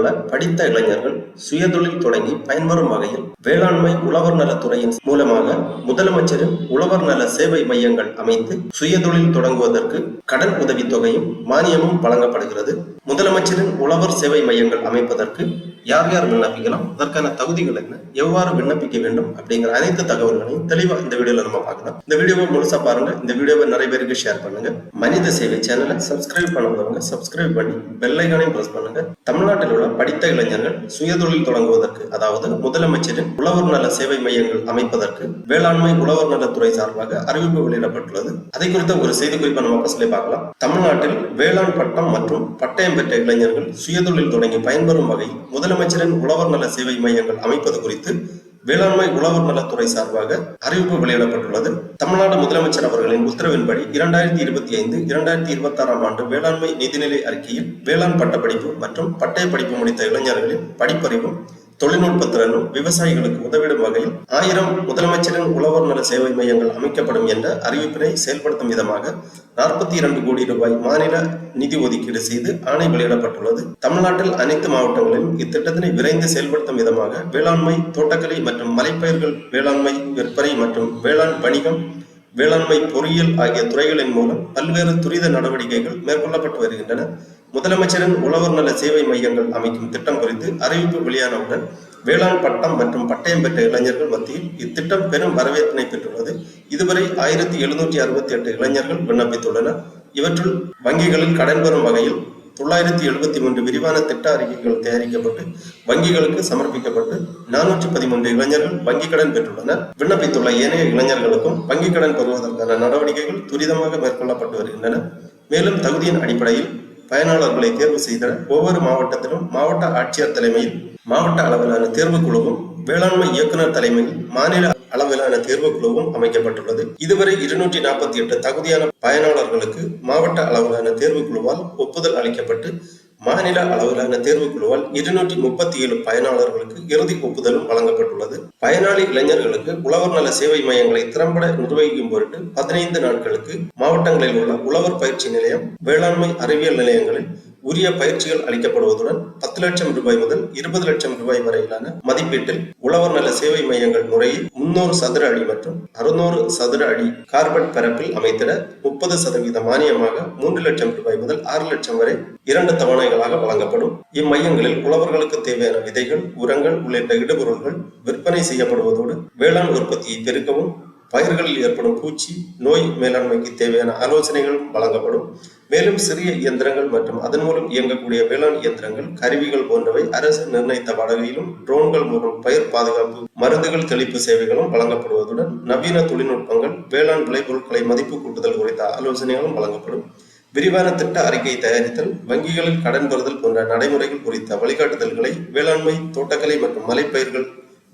உள்ள படித்த இளைஞர்கள் சுயதொழில் தொடங்கி பயன்பெறும் வகையில் வேளாண்மை உழவர் நலத்துறையின் மூலமாக முதலமைச்சரின் உழவர் நல சேவை மையங்கள் அமைத்து சுயதொழில் தொடங்குவதற்கு கடன் உதவித் தொகையும் மானியமும் வழங்கப்படுகிறது. முதலமைச்சரின் உழவர் சேவை மையங்கள் அமைப்பதற்கு யார் யார் விண்ணப்பிக்கலாம்? அதற்கான தகுதிகள் என்ன? எவ்வாறு விண்ணப்பிக்க வேண்டும்? அப்படிங்கிற அனைத்து தகவல்களையும் தெளிவா இந்த வீடியோல நம்ம பார்க்கலாம். இந்த வீடியோவை முழுசா பாருங்க. இந்த வீடியோவை நிறைய பேருக்கு ஷேர் பண்ணுங்க. மனித சேவை சேனலை சப்ஸ்கிரைப் பண்ணாதவங்க சப்ஸ்கிரைப் பண்ணி பெல் ஐகானையும் பிரஸ் பண்ணுங்க. தமிழ்நாட்டில் உள்ள படித்த இளைஞர்கள் சுயதொழில் தொடங்குவதற்கு அதாவது முதலமைச்சரின் உழவர் நல சேவை மையங்கள் அமைப்பதற்கு வேளாண்மை உழவர் நலத்துறை சார்பாக அறிவிப்பு வெளியிடப்பட்டுள்ளது. அதை குறித்த ஒரு செய்தி குறிப்பை நம்ம பஸ்ல பார்க்கலாம். தமிழ்நாட்டில் வேளாண் பட்டம் மற்றும் பட்டயம் பெற்ற இளைஞர்கள் சுயதொழில் தொடங்கி பயன்பெறும் வகை முதல் முதலமைச்சரின் உழவர் நல சேவை மையங்கள் அமைப்பது குறித்து வேளாண்மை உழவர் நலத்துறை சார்பாக அறிவிப்பு வெளியிடப்பட்டுள்ளது. தமிழ்நாடு முதலமைச்சர் அவர்களின் உத்தரவின்படி இரண்டாயிரத்தி இருபத்தி ஐந்து இரண்டாயிரத்தி இருபத்தி ஆறாம் ஆண்டு வேளாண்மை நிதிநிலை அறிக்கையில் வேளாண் பட்டப்படிப்பு மற்றும் பட்டய படிப்பு முடித்த இளைஞர்களின் படிப்பறிவும் தொழில்நுட்ப திறனும் விவசாயிகளுக்கு உதவிடும் வகையில் ஆயிரம் முதலமைச்சரின் உழவர் நல சேவை மையங்கள் அமைக்கப்படும் என்ற அறிவிப்பினை செயல்படுத்தும் விதமாக நாற்பத்தி இரண்டு கோடி ரூபாய் மாநில நிதி ஒதுக்கீடு செய்து ஆணை வெளியிடப்பட்டுள்ளது. தமிழ்நாட்டில் அனைத்து மாவட்டங்களிலும் இத்திட்டத்தினை விரைந்து செயல்படுத்தும் விதமாக வேளாண்மை தோட்டக்கலை மற்றும் மலைப்பயிர்கள் வேளாண்மை விற்பனை மற்றும் வேளாண் வணிகம் வேளாண்மை பொறியியல் ஆகிய துறைகளின் மூலம் பல்வேறு துரித நடவடிக்கைகள் மேற்கொள்ளப்பட்டு வருகின்றன. முதலமைச்சரின் உழவர் நல சேவை மையங்கள் அமைக்கும் திட்டம் குறித்து அறிவிப்பு வெளியானவுடன் வேளாண் பட்டம் மற்றும் பட்டயம் பெற்ற இளைஞர்கள் மத்தியில் இத்திட்டம் பெரும் வரவேற்பினை பெற்றுள்ளது. இதுவரை ஆயிரத்தி எழுநூற்றி அறுபத்தி எட்டு இளைஞர்கள் விண்ணப்பித்துள்ளனர். இவற்றுள் வங்கிகளில் கடன் பெறும் வகையில் தொள்ளாயிரத்தி எழுபத்தி மூன்று விரிவான திட்ட அறிக்கைகள் தயாரிக்கப்பட்டு வங்கிகளுக்கு சமர்ப்பிக்கப்பட்டு நானூற்றி பதிமூன்று இளைஞர்கள் வங்கிக் கடன் பெற்றுள்ளனர். விண்ணப்பித்துள்ள ஏனைய இளைஞர்களுக்கும் வங்கிக் கடன் பெறுவதற்கான நடவடிக்கைகள் துரிதமாக மேற்கொள்ளப்பட்டு வருகின்றன. மேலும் தகுதியின் அடிப்படையில் பயனாளர்களை தேர்வு செய்தல் ஒவ்வொரு மாவட்டத்திலும் மாவட்ட ஆட்சியர் தலைமையில் மாவட்ட அளவிலான தேர்வுக் குழுவும் வேளாண்மை இயக்குநர் தலைமையில் மாநில அளவிலான தேர்வு குழுவும் அமைக்கப்பட்டுள்ளது. இதுவரை இருநூற்றி நாற்பத்தி எட்டு தகுதியான பயனாளர்களுக்கு மாவட்ட அளவிலான தேர்வு குழுவால் ஒப்புதல் அளிக்கப்பட்டு மாநில அளவிலான தேர்வு குழுவால் இருநூற்றி முப்பத்தி ஏழு பயனாளர்களுக்கு இறுதி ஒப்புதலும் வழங்கப்பட்டுள்ளது. பயனாளி இளைஞர்களுக்கு உழவர் நல சேவை மையங்களை திறம்பட நிர்வகிக்கும் பொருட்டு பதினைந்து நாட்களுக்கு மாவட்டங்களில் உள்ள உழவர் பயிற்சி நிலையம் வேளாண்மை அறிவியல் நிலையங்களில் உரிய பயிற்சிகள் அளிக்கப்படுவதுடன் பத்து லட்சம் ரூபாய் முதல் இருபது லட்சம் ரூபாய் வரையிலான மதிப்பீட்டில் உழவர் நல சேவை மையங்கள் முறையில் முன்னூறு சதுர அடி மற்றும் அறுநூறு சதுர அடி கார்பன் பரப்பில் அமைத்திட முப்பது சதவீத மானியமாக மூன்று லட்சம் ரூபாய் முதல் ஆறு லட்சம் வரை இரண்டு தவணைகளாக வழங்கப்படும். இம்மையங்களில் உழவர்களுக்கு தேவையான விதைகள் உரங்கள் உள்ளிட்ட இடுபொருள்கள் விற்பனை செய்யப்படுவதோடு வேளாண் உற்பத்தியை பெருக்கவும் பயிர்களில் ஏற்படும் பூச்சி நோய் மேலாண்மைக்கு தேவையான ஆலோசனைகள் வழங்கப்படும். மேலும் சிறிய இயந்திரங்கள் மற்றும் அதன் மூலம் இயங்கக்கூடிய வேளாண் இயந்திரங்கள் கருவிகள் போன்றவை அரசு நிர்ணயித்த வகையிலும் ட்ரோன்கள் மூலம் பயிர் பாதுகாப்பு மருந்துகள் தெளிப்பு சேவைகளும் வழங்கப்படுவதுடன் நவீன தொழில்நுட்பங்கள் வேளாண் விளைபொருட்களை மதிப்பு கூட்டுதல் குறித்த ஆலோசனைகளும் வழங்கப்படும். விரிவான திட்ட அறிக்கை தயாரித்தல் வங்கிகளில் கடன் பெறுதல் போன்ற நடைமுறைகள் குறித்த வழிகாட்டுதல்களை வேளாண்மை தோட்டக்கலை மற்றும் மலைப்பயிர்கள்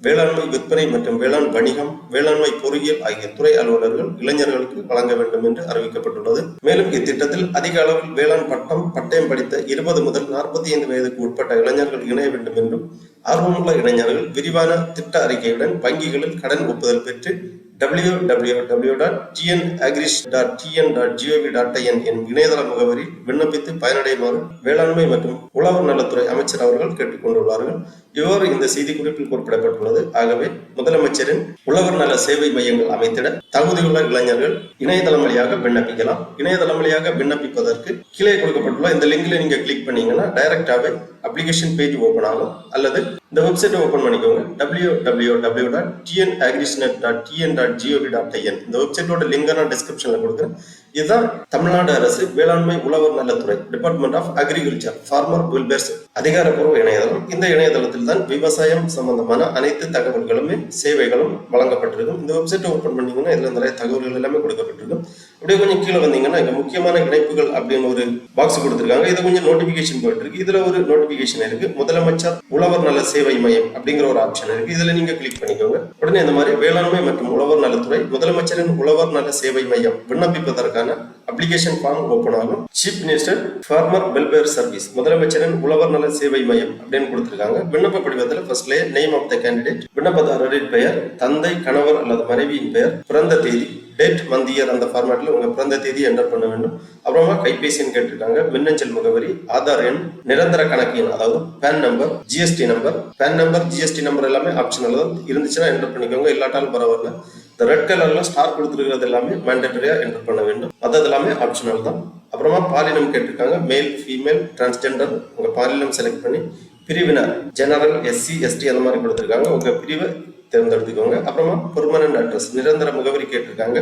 வேளாண்மை விற்பனை மற்றும் வேளாண் வணிகம் வேளாண்மை பொறியியல் ஆகிய துறை அலுவலர்கள் இளைஞர்களுக்கு வழங்க வேண்டும் என்று அறிவிக்கப்பட்டுள்ளது. மேலும் இத்திட்டத்தில் அதிக அளவில் வேளாண் பட்டம் பட்டயம் படித்த இருபது முதல் நாற்பத்தி ஐந்து வயதுக்கு உட்பட்ட இளைஞர்கள் இணைய வேண்டும் என்றும் ஆர்வமுள்ள இளைஞர்கள் விரிவான திட்ட அறிக்கையுடன் வங்கிகளில் கடன் ஒப்புதல் பெற்று W W W dot TN agris dot TN dot gov dot IN என் இணையதள முகவரி விண்ணப்பித்து பயனடையுமாறு வேளாண்மை மற்றும் உழவர் நலத்துறை அமைச்சர் அவர்கள் கேட்டுக்கொண்டுள்ளார்கள் இவ்வாறு இந்த செய்தி குறிப்பில் குறிப்பிடப்பட்டுள்ளது. ஆகவே முதலமைச்சரின் உழவர் நல சேவை மையங்கள் அமைத்திட தகுதியுள்ள இளைஞர்கள் இணையதளம் வழியாக விண்ணப்பிக்கலாம். இணையதளம் வழியாக விண்ணப்பிப்பதற்கு கீழே கொடுக்கப்பட்டுள்ள இந்த லிங்க்ல நீங்க கிளிக் பண்ணீங்கன்னா டைரக்டாவே அப்ளிகேஷன் பேஜ் ஓப்பன் ஆகும். அல்லது இந்த வெப்சைட்டை ஓப்பன் பண்ணிக்கோங்க. W W W dot TN agrisnet dot TN dot gov dot IN இந்த வெப்சைட்டோட லிங்க் நான் டிஸ்கிரிப்ஷனில் கொடுக்குறேன். இதுதான் தமிழ்நாடு அரசு வேளாண்மை உழவர் நலத்துறை department of agriculture farmer welfares அதிகாரப்பூர்வ இணையதளம். இந்த இணையதளத்தில் தான் விவசாயம் சம்பந்தமான அனைத்து தகவல்களுமே சேவைகளும் வழங்கப்பட்டிருக்கும். இந்த வெப்சைட்டை ஓபன் பண்ணீங்கன்னா இதுல நிறைய தகவல்கள் எல்லாமே கொடுக்கப்பட்டிருக்கும். அப்படியே கொஞ்சம் கீழே வந்தீங்கன்னா இங்க முக்கியமான இணைப்புகள் அப்படின்னு ஒரு பாக்ஸ் கொடுத்துருக்காங்க. இது கொஞ்சம் நோட்டிபிகேஷன் போயிட்டு இருக்கு. இதுல ஒரு நோட்டிபிகேஷன் இருக்கு. முதலமைச்சர் உழவர் நல சேவை மையம் அப்படிங்கிற ஒரு ஆப்ஷன் இருக்கு. இதுல நீங்க கிளிக் பண்ணிக்கோங்க. உடனே இந்த மாதிரி வேளாண்மை மற்றும் உழவர் நலத்துறை முதலமைச்சரின் உழவர் நல சேவை மையம் விண்ணப்பிப்பதற்கான அப்ளிகேஷன் ஃபார்ம் ஓப்பன் ஆகும். Chief minister farmer welfare service முதலமைச்சரின் உழவர் நல சேவை மையம் அப்படின்னு கொடுத்துருக்காங்க. விண்ணப்ப படிவத்தில் ஃபர்ஸ்ட்லேயே நேம் ஆஃப் த கேண்டிடேட் விண்ணப்பதாரரின் பெயர் தந்தை கணவர் அல்லது மனைவியின் பெயர் பிறந்த தேதி டேட் மந்த் இயர் அந்த ஃபார்மேட்டில் உங்கள் பிறந்த தேதி என்டர் பண்ண வேண்டும். அப்புறமா கைபேசின்னு கேட்டிருக்காங்க. மின்னஞ்சல் முகவரி ஆதார் எண் நிரந்தர கணக்கு எண் அதாவது PAN number GST number PAN number GST number எல்லாமே ஆப்ஷனல் தான் இருந்துச்சுன்னா என்டர் பண்ணிக்கோங்க. இல்லாட்டாலும் பரவாயில்ல. இந்த ரெட் கலர்ல ஸ்டார் கொடுத்துருக்கிறது எல்லாமே மேண்டட்டரியா என்டர் பண்ண வேண்டும். மற்றது எல்லாமே ஆப்ஷனல் தான். அப்புறமா பாலினம் கேட்டிருக்காங்க. மேல் ஃபீமேல் டிரான்ஸ்ஜெண்டர் உங்க பாலினம் செலக்ட் பண்ணி பிரிவினர் ஜெனரல் எஸ்சி எஸ்டி அந்த மாதிரி கொடுத்துருக்காங்க. உங்க பிரிவை தேர்ந்தெடுத்துக்கோங்க. அப்புறமா பெர்மனன்ட் அட்ரஸ் நிரந்தர முகவரி கேட்டிருக்காங்க.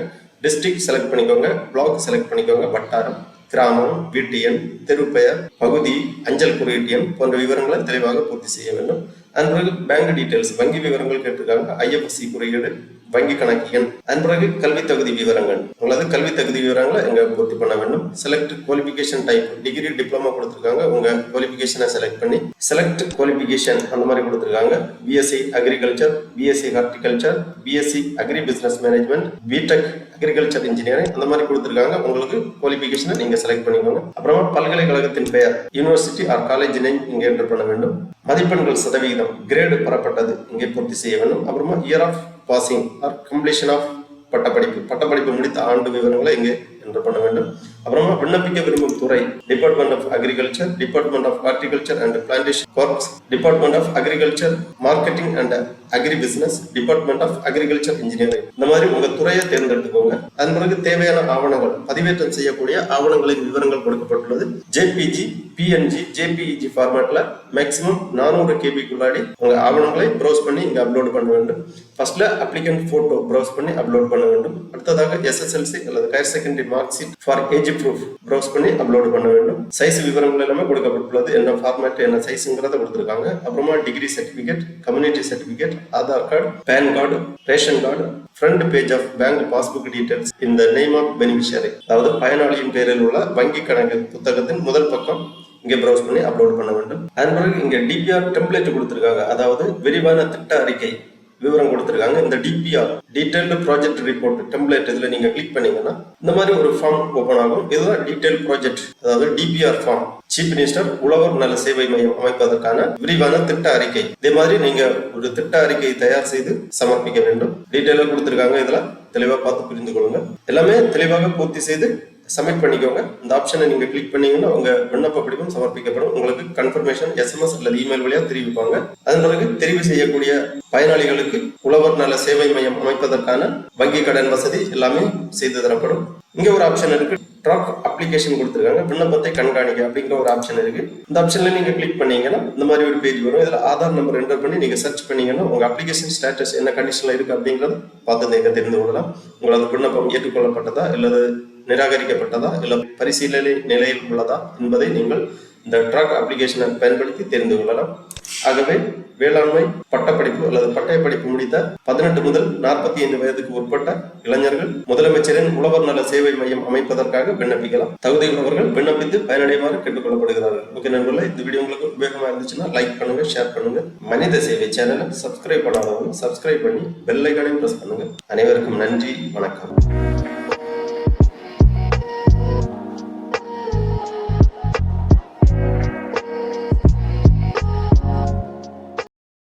டிஸ்ட்ரிக்ட் செலக்ட் பண்ணிக்கோங்க. பிளாக் செலக்ட் பண்ணிக்கோங்க. வட்டாரம் கிராமம் வீட்டு எண் தெருப்பெயர் பகுதி அஞ்சல் குறியீட்டு எண் போன்ற விவரங்களை தெளிவாக பூர்த்தி செய்ய வேண்டும். அதன் பிறகு பேங்க் டீடைல்ஸ் வங்கி விவரங்கள் கேட்டிருக்காங்க. ஐஎஃப்எஸ்சி குறியீடு வங்கி கணக்கு எண் அதன் பிறகு கல்வி தகுதி விவரங்கள். உங்களது கல்வி தகுதி விவரங்களை எங்க பூர்த்தி பண்ண வேண்டும். Select qualification type degree diploma கொடுத்துருக்காங்க. உங்க குவாலிபிகேஷனை செலக்ட் பண்ணி செலக்ட் குவாலிஃபிகேஷன் அந்த மாதிரி கொடுத்துருக்காங்க. BSc agriculture BSc horticulture BSc agri business management BTech agriculture engineering அந்த மாதிரி கொடுத்துருக்காங்க. உங்களுக்கு குவாலிஃபிகேஷனை நீங்க செலக்ட் பண்ணிக்கோங்க. அப்புறமா பல்கலைக்கழகத்தின் பெயர் யூனிவர்சிட்டி ஆர் காலேஜ் நேம் இங்கே என்டர் பண்ண வேண்டும். மதிப்பெண்கள் சதவிகிதம் கிரேடு பெறப்பட்டது இங்கே பூர்த்தி செய்ய வேண்டும். அப்புறமா year of passing or completion of பட்டப்படிப்பு. பட்டப்படிப்பு முடித்த ஆண்டு விவரங்களை இங்கே என்று பண்ண வேண்டும். அப்புறமா விண்ணப்பிக்க விரும்பும் துறை department of agriculture department of horticulture and plantation crops department of agriculture marketing and agri business department of agriculture engineering இந்த மாதிரி உங்க துறையை தேர்ந்தெடுத்துக்கோங்க. அதன் பிறகு தேவையான ஆவணங்கள் பதிவேற்றம் செய்யக்கூடிய ஆவணங்களின் விவரங்கள் கொடுக்கப்பட்டுள்ளது. ஜேபிஜி பிஎன்ஜி ஜேபிஇஜி ஃபார்மேட்ல மேக்ஸிமம் நானூறு கேபிக்குள்ளாடி உங்க ஆவணங்களை ப்ரௌஸ் பண்ணி இங்க அப்லோட் பண்ண வேண்டும். ஃபர்ஸ்ட்ல அப்ளிகன்ட் போட்டோ ப்ரௌஸ் பண்ணி அப்லோட் பண்ண வேண்டும். அடுத்ததாக எஸ்எஸ்எல்சி அல்லது higher secondary mark sheet for age proof browse பண்ணி அப்லோட் பண்ண வேண்டும். சைஸ் விவரங்கள் எல்லாமே கொடுக்கப்பட்டுள்ளது. என்ன ஃபார்மேட் என்ன சைஸுங்கிறத கொடுத்துருக்காங்க. அப்புறமா degree certificate community certificate Aadhaar card PAN card ration card front page of bank passbook details இந்த நேம் ஆஃப் பெனிஃபிஷியரி அதாவது பயனாளியின் பேரில் உள்ள வங்கி கணக்கு புத்தகத்தின் முதல் பக்கம் இங்கே ப்ரௌஸ் பண்ணி அப்லோட் பண்ண வேண்டும். அதன் பிறகு இங்கே டிபிஆர் டெம்ப்ளேட் கொடுத்துருக்காங்க. அதாவது விரிவான திட்ட அறிக்கை. விவரம் கொடுத்துருக்காங்க. இந்த DPR detailed project report template இதில் நீங்கள் கிளிக் பண்ணீங்கன்னா இந்த மாதிரி ஒரு ஃபார்ம் ஓப்பன் ஆகும். இதுதான் டீடைல் ப்ராஜெக்ட் அதாவது டிபிஆர் ஃபார்ம் சீஃப் மினிஸ்டர் உழவர் நல சேவை மையம் அமைப்பதற்கான விரிவான திட்ட அறிக்கை. இதே மாதிரி நீங்க ஒரு திட்ட அறிக்கையை தயார் செய்து சமர்ப்பிக்க வேண்டும். டீட்டெயிலாக கொடுத்துருக்காங்க இதெல்லாம் தெளிவாக பார்த்து புரிந்து கொள்ளுங்க. எல்லாமே தெளிவாக பூர்த்தி செய்து சப்மிட் பண்ணிக்கோங்க. இந்த ஆப்ஷனை நீங்கள் கிளிக் பண்ணீங்கன்னா உங்கள் விண்ணப்ப படிவம் சமர்ப்பிக்கப்படும். உங்களுக்கு கன்ஃபர்மேஷன் எஸ்எம்எஸ் அல்லது இமெயில் வழியாக தெரிவிப்பாங்க. அதன் பிறகு தெரிவு செய்யக்கூடிய பயனாளிகளுக்கு உழவர் நல சேவை மையம் அமைப்பதற்கான வங்கி கடன் வசதி எல்லாமே செய்து தரப்படும். இங்கே ஒரு ஆப்ஷன் இருக்கு. ட்ராக் அப்ளிகேஷன் கொடுத்துருக்காங்க. விண்ணப்பத்தை கண்காணிக்க அப்படிங்கிற ஒரு ஆப்ஷன் இருக்கு. இந்த ஆப்ஷன்ல நீங்க கிளிக் பண்ணீங்கன்னா இந்த மாதிரி ஒரு பேஜ் வரும். இதுல ஆதார் நம்பர் என்டர் பண்ணி நீங்க சர்ச் பண்ணீங்கன்னா உங்க அப்ளிகேஷன் ஸ்டேட்டஸ் என்ன கண்டிஷன்ல இருக்கு அப்படிங்கறத பார்த்து நீங்க தெரிந்து கொள்ளலாம். உங்களது விண்ணப்பம் ஏற்றுக்கொள்ளப்பட்டதா அல்லது நிராகரிக்கப்பட்டதா இல்லை பரிசீலனை நிலையில் உள்ளதா என்பதை நீங்கள் இந்த ட்ராக் அப்ளிகேஷனை பயன்படுத்தி தெரிந்து கொள்ளலாம். ஆகவே வேளாண்மை பட்டப்படிப்பு அல்லது பட்டய படிப்பு முடித்த பதினெட்டு முதல் நாற்பத்தி ஐந்து வயதுக்கு உட்பட்ட இளைஞர்கள் முதலமைச்சரின் உழவர் நல சேவை மையம் அமைப்பதற்காக விண்ணப்பிக்கலாம். தகுதி உள்ளவர்கள் விண்ணப்பித்து பயனடைவாறு கேட்டுக்கொள்ளப்படுகிறார்கள். ஓகே நண்பர்களே இந்த வீடியோ உங்களுக்கு உபயோகமா இருந்துச்சுன்னா லைக் பண்ணுங்க ஷேர் பண்ணுங்க. மனித சேவை சேனலை சப்ஸ்கிரைப் பண்ணாதவங்க சப்ஸ்கிரைப் பண்ணி பெல் ஐக்கானையும் பிரஸ் பண்ணுங்க. அனைவருக்கும் நன்றி வணக்கம்.